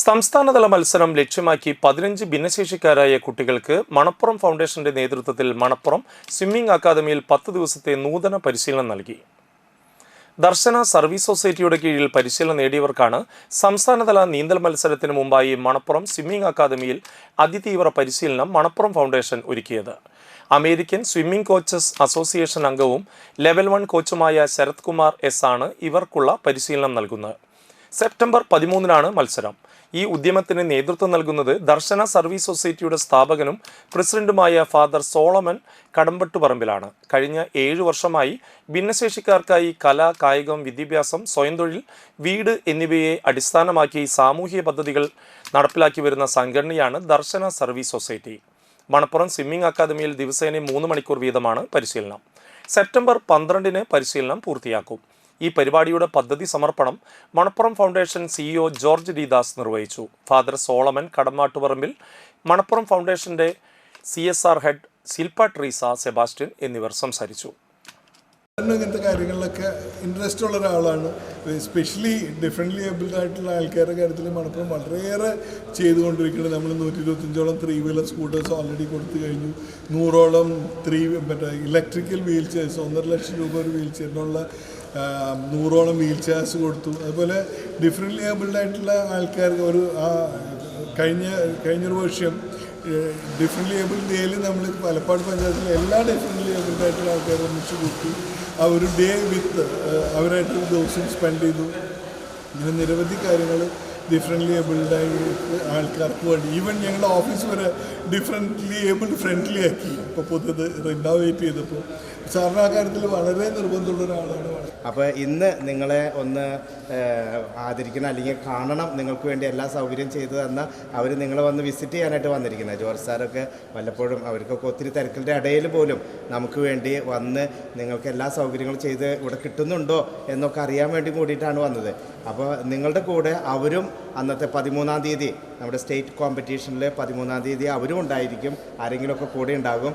സംസ്ഥാനതല മത്സരം ലക്ഷ്യമാക്കി പതിനഞ്ച് ഭിന്നശേഷിക്കാരായ കുട്ടികൾക്ക് മണപ്പുറം ഫൗണ്ടേഷന്റെ നേതൃത്വത്തിൽ മണപ്പുറം സ്വിമ്മിംഗ് അക്കാദമിയിൽ പത്ത് ദിവസത്തെ നൂതന പരിശീലനം നൽകി. ദർശന സർവീസ് സൊസൈറ്റിയുടെ കീഴിൽ പരിശീലനം നേടിയവർക്കാണ് സംസ്ഥാനതല നീന്തൽ മത്സരത്തിന് മുമ്പായി മണപ്പുറം സ്വിമ്മിംഗ് അക്കാദമിയിൽ അതിതീവ്ര പരിശീലനം മണപ്പുറം ഫൗണ്ടേഷൻ ഒരുക്കിയത്. അമേരിക്കൻ സ്വിമ്മിംഗ് കോച്ചസ് അസോസിയേഷൻ അംഗവും ലെവൽ വൺ കോച്ചുമായ ശരത് കുമാർ എസ് ആണ് ഇവർക്കുള്ള പരിശീലനം നൽകുന്നത്. സെപ്റ്റംബർ പതിമൂന്നിനാണ് മത്സരം. ഈ ഉദ്യമത്തിന് നേതൃത്വം നൽകുന്നത് ദർശന സർവീസ് സൊസൈറ്റിയുടെ സ്ഥാപകനും പ്രസിഡന്റുമായ ഫാദർ സോളമൻ കടമ്പട്ടുപറമ്പിലാണ്. കഴിഞ്ഞ ഏഴു വർഷമായി ഭിന്നശേഷിക്കാർക്കായി കല കായികം വിദ്യാഭ്യാസം സ്വയം തൊഴിൽ വീട് എന്നിവയെ അടിസ്ഥാനമാക്കി സാമൂഹിക പദ്ധതികൾ നടപ്പിലാക്കി വരുന്ന സംഘടനയാണ് Darsana service society. Manappuram swimming അക്കാദമിയിൽ ദിവസേന മൂന്ന് മണിക്കൂർ വീതമാണ് പരിശീലനം. സെപ്റ്റംബർ പന്ത്രണ്ടിന് പരിശീലനം പൂർത്തിയാക്കും. ഈ പരിപാടിയുടെ പദ്ധതി സമർപ്പണം Manappuram foundation CEO George D നിർവഹിച്ചു. ഫാദർ സോളമൻ കടമാട്ടുപറമ്പിൽ മണപ്പുറം ഫൗണ്ടേഷന്റെ C head Shilpa Treesa Sebastian എന്നിവർ സംസാരിച്ചു. കാരണം ഇങ്ങനത്തെ കാര്യങ്ങളിലൊക്കെ ഇൻട്രസ്റ്റ് ഉള്ള ഒരാളാണ്. സ്പെഷ്യലി ഡിഫറെന്റ്ലി ഏബിൾഡ് ആയിട്ടുള്ള ആൾക്കാരുടെ കാര്യത്തിൽ മണപ്പുറം വളരെയേറെ ചെയ്തുകൊണ്ടിരിക്കുന്നത് നമ്മൾ നൂറ്റി ഇരുപത്തഞ്ചോളം ത്രീ വീലർ സ്കൂട്ടേഴ്സ് ഓൾറെഡി കൊടുത്തു കഴിഞ്ഞു. നൂറോളം ത്രീ മറ്റേ ഇലക്ട്രിക്കൽ വീൽ ചെയർസ് ഒന്നര ലക്ഷം രൂപ ഒരു വീൽ ചെയറിനുള്ള നൂറോളം വീൽ ചെയർസ് കൊടുത്തു. അതുപോലെ ഡിഫറെന്റ്ലി ഏബിൾഡ് ആയിട്ടുള്ള ആൾക്കാർക്ക് ഒരു കഴിഞ്ഞ കഴിഞ്ഞൊരു വർഷം ഡിഫറെന്റ്ലി ലേബിളിന്റെ ഡേയിൽ നമ്മൾ പാലക്കാട് പഞ്ചായത്തിലെ എല്ലാ ഡിഫറെന്റ് ഏബിൾഡ് ആയിട്ടുള്ള ആൾക്കാരെ ഒന്നിച്ച് കൂട്ടി ആ ഒരു ഡേ വിത്ത് അവരായിട്ട് ദിവസം സ്പെൻഡ് ചെയ്തു. ഇങ്ങനെ നിരവധി കാര്യങ്ങൾ ഡിഫറെന്റ്ലി ഏബിൾഡ് ആൾക്കാർക്ക് വേണ്ടി. ഈവൻ ഞങ്ങളുടെ ഓഫീസ് വരെ ഡിഫറെന്റ്ലി ഏബിൾഡ് ഫ്രണ്ട്ലി ആക്കി. ഇപ്പോൾ പുതിയത് റിനോവേറ്റ് ചെയ്തപ്പോൾ. സാറിന് ആ കാര്യത്തിൽ വളരെ നിർബന്ധമുള്ള ഒരാളാണ്. അപ്പോൾ ഇന്ന് നിങ്ങളെ ഒന്ന് ആദരിക്കണം അല്ലെങ്കിൽ കാണണം നിങ്ങൾക്ക് വേണ്ടി എല്ലാ സൗകര്യം ചെയ്തു തന്ന അവർ നിങ്ങളെ വന്ന് വിസിറ്റ് ചെയ്യാനായിട്ട് വന്നിരിക്കുന്നത്. ജോർജ് സാറൊക്കെ വല്ലപ്പോഴും അവർക്കൊക്കെ ഒത്തിരി തിരക്കിന്റെ ഇടയിൽ പോലും നമുക്ക് വേണ്ടി വന്ന് നിങ്ങൾക്ക് എല്ലാ സൗകര്യങ്ങളും ചെയ്ത് ഇവിടെ കിട്ടുന്നുണ്ടോ എന്നൊക്കെ അറിയാൻ വേണ്ടി കൂടിയിട്ടാണ് വന്നത്. അപ്പോൾ നിങ്ങളുടെ കൂടെ അവരും അന്നത്തെ പതിമൂന്നാം തീയതി നമ്മുടെ സ്റ്റേറ്റ് കോമ്പറ്റീഷനിൽ പതിമൂന്നാം തീയതി അവരും ഉണ്ടായിരിക്കും. ആരെങ്കിലുമൊക്കെ കൂടെ ഉണ്ടാകും.